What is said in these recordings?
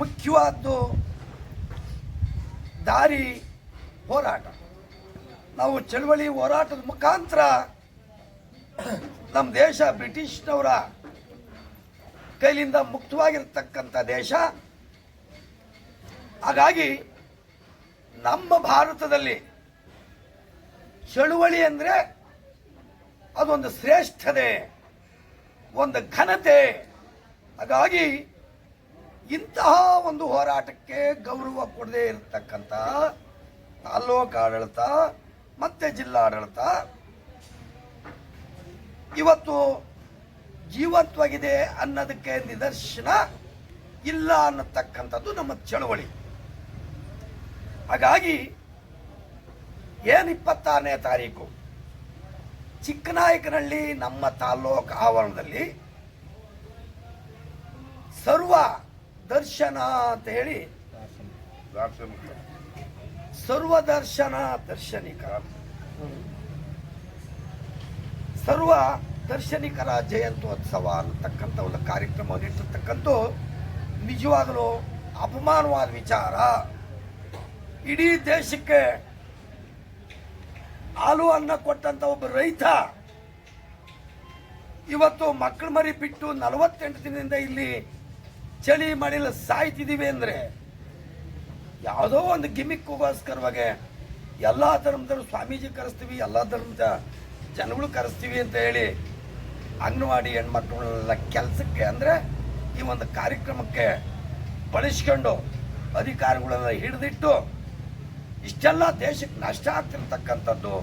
ಮುಖ್ಯವಾದ್ದು ದಾರಿ ಹೋರಾಟ. ನಾವು ಚಳವಳಿ ಹೋರಾಟದ ಮುಖಾಂತರ ನಮ್ಮ ದೇಶ ಬ್ರಿಟಿಷ್ನವರ ಕೈಲಿಂದ ಮುಕ್ತವಾಗಿರ್ತಕ್ಕಂಥ ದೇಶ. ಹಾಗಾಗಿ ನಮ್ಮ ಭಾರತದಲ್ಲಿ ಚಳುವಳಿ ಅಂದರೆ ಅದೊಂದು ಶ್ರೇಷ್ಠತೆ, ಒಂದು ಘನತೆ. ಹಾಗಾಗಿ ಇಂತಹ ಒಂದು ಹೋರಾಟಕ್ಕೆ ಗೌರವ ಕೊಡದೇ ಇರತಕ್ಕಂಥ ತಾಲ್ಲೂಕು ಆಡಳಿತ, ಮತ್ತೆ ಜಿಲ್ಲಾಡಳಿತ. ಇವತ್ತು ಜೀವಂತವಾಗಿದೆ ಅನ್ನೋದಕ್ಕೆ ನಿದರ್ಶನ ಇಲ್ಲ ಅನ್ನತಕ್ಕಂಥದ್ದು ನಮ್ಮ ಚಳವಳಿ. ಹಾಗಾಗಿ ಏನು ಇಪ್ಪತ್ತಾರನೇ ತಾರೀಕು? ಚಿಕ್ಕನಾಯಕನಹಳ್ಳಿ ನಮ್ಮ ತಾಲ್ಲೂಕು ಆವರಣದಲ್ಲಿ ಸರ್ವ ದರ್ಶನ ಅಂತ ಹೇಳಿ ಸರ್ವ ದರ್ಶನ ದರ್ಶನಿಕ. ಸರ್ವ ದರ್ಶನಿಕರ ಜಯಂತ್ಯೋತ್ಸವ ಅನ್ನತಕ್ಕಂಥ ಒಂದು ಕಾರ್ಯಕ್ರಮವನ್ನು ಇಟ್ಟಿರ್ತಕ್ಕಂಥ ನಿಜವಾಗಲೂ ಅಪಮಾನವಾದ ವಿಚಾರ. ಇಡೀ ದೇಶಕ್ಕೆ ಹಾಲು ಅನ್ನ ಕೊಟ್ಟಂತ ಒಬ್ಬ ರೈತ ಇವತ್ತು ಮಕ್ಕಳ ಮರಿ ಬಿಟ್ಟು ನಲವತ್ತೆಂಟು ದಿನದಿಂದ ಇಲ್ಲಿ ಚಳಿ ಮಳೆಯಲ್ಲಿ ಸಾಯ್ತಿದ್ದೀವಿ ಅಂದ್ರೆ ಯಾವುದೋ ಒಂದು ಗಿಮಿಕ್ಗೋಸ್ಕರವಾಗಿ ಎಲ್ಲ ಧರ್ಮದವರು ಸ್ವಾಮೀಜಿ ಕರೆಸ್ತೀವಿ, ಎಲ್ಲ ಧರ್ಮದ ಜನಗಳು ಕರೆಸ್ತೀವಿ ಅಂತ ಹೇಳಿ ಅಂಗನವಾಡಿ ಹೆಣ್ಮಕ್ಳನ್ನೆಲ್ಲ ಕೆಲಸಕ್ಕೆ ಅಂದರೆ ಈ ಒಂದು ಕಾರ್ಯಕ್ರಮಕ್ಕೆ ಬಳಸ್ಕೊಂಡು ಅಧಿಕಾರಿಗಳನ್ನ ಹಿಡಿದಿಟ್ಟು ಇಷ್ಟೆಲ್ಲ ದೇಶಕ್ಕೆ ನಷ್ಟ ಆಗ್ತಿರ್ತಕ್ಕಂಥದ್ದು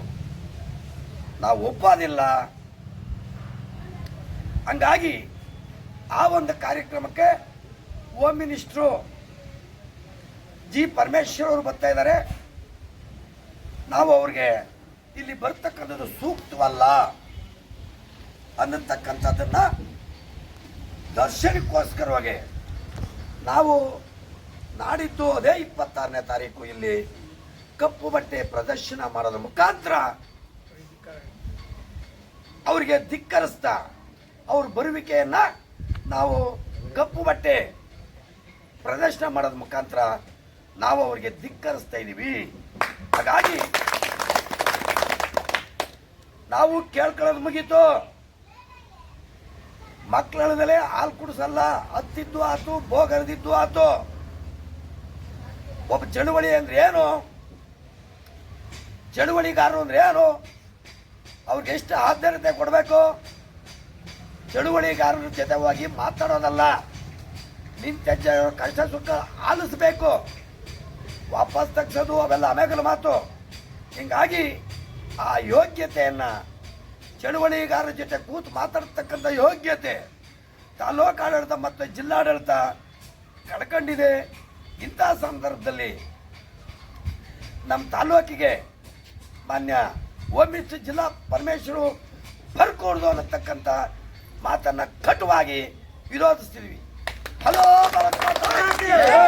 ನಾವು ಒಪ್ಪೋದಿಲ್ಲ. ಹಂಗಾಗಿ ಆ ಒಂದು ಕಾರ್ಯಕ್ರಮಕ್ಕೆ ಹೋಮ್ ಮಿನಿಸ್ಟ್ರು ಜಿ ಪರಮೇಶ್ವರ್ ಅವರು ಬರ್ತಾ ಇದ್ದಾರೆ. ನಾವು ಅವ್ರಿಗೆ ಇಲ್ಲಿ ಬರ್ತಕ್ಕಂಥದ್ದು ಸೂಕ್ತವಲ್ಲ ಅನ್ನತಕ್ಕಂಥದ್ದನ್ನ ದರ್ಶನಕ್ಕೋಸ್ಕರವಾಗಿ ನಾವು ನಾಡಿದ್ದು ಅದೇ ಇಪ್ಪತ್ತಾರನೇ ತಾರೀಕು ಇಲ್ಲಿ ಕಪ್ಪು ಬಟ್ಟೆ ಪ್ರದರ್ಶನ ಮಾಡೋದ್ರ ಮುಖಾಂತರ ಅವರಿಗೆ ಧಿಕ್ಕರಿಸ್ತಾ ಅವ್ರ ಬರುವಿಕೆಯನ್ನ ನಾವು ಕಪ್ಪು ಬಟ್ಟೆ ಪ್ರದರ್ಶನ ಮಾಡೋದ್ರ ಮುಖಾಂತರ ನಾವು ಅವರಿಗೆ ಧಿಕ್ಕರಿಸ್ತಾ ಇದ್ದೀವಿ ಹಾಗಾಗಿ ನಾವು ಕೇಳ್ಕೊಳ್ಳೋದು ಮುಗೀತು. ಮಕ್ಕಳದಲ್ಲೇ ಹಾಲು ಕುಡಿಸಲ್ಲ, ಹತ್ತಿದ್ದು ಆತು ಬೋಗರದಿದ್ದು ಆತು. ಒಬ್ಬ ಚಳುವಳಿ ಅಂದ್ರೆ ಏನು? ಚಳುವಳಿಗಾರರು ಅಂದ್ರೆ ಏನು? ಅವ್ರಿಗೆ ಎಷ್ಟು ಆದ್ಯತೆ ಕೊಡಬೇಕು? ಚಳುವಳಿಗಾರರ ಜೊತೆ ಹೋಗಿ ಮಾತಾಡೋದಲ್ಲ. ನಿಂತ ಜ- ಕಷ್ಟ ಸುಖ ಆಲಿಸ್ಬೇಕು. ವಾಪಸ್ ತಗ್ಸೋದು ಅವೆಲ್ಲ ಆಮೇಲೆ ಮಾತು. ಹಿಂಗಾಗಿ ಆ ಯೋಗ್ಯತೆಯನ್ನು ಚಳುವಳಿಗಾರರ ಜೊತೆ ಕೂತು ಮಾತಾಡ್ತಕ್ಕಂಥ ಯೋಗ್ಯತೆ ತಾಲೂಕು ಆಡಳಿತ ಮತ್ತು ಜಿಲ್ಲಾಡಳಿತ ಕಳ್ಕೊಂಡಿದೆ. ಇಂಥ ಸಂದರ್ಭದಲ್ಲಿ ನಮ್ಮ ತಾಲೂಕಿಗೆ ಮಾನ್ಯ ಓಮಿಸ್ ಜಿಲ್ಲಾ ಪರಮೇಶ್ವರು ಬರ್ಕೂಡ್ದು ಅನ್ನತಕ್ಕಂಥ ಮಾತನ್ನು ಕಟುವಾಗಿ ವಿರೋಧಿಸ್ತಿದ್ವಿ. ಹಲೋ ಭಾರತ್ ಮಾತಾ ಕಿ ಜೈ!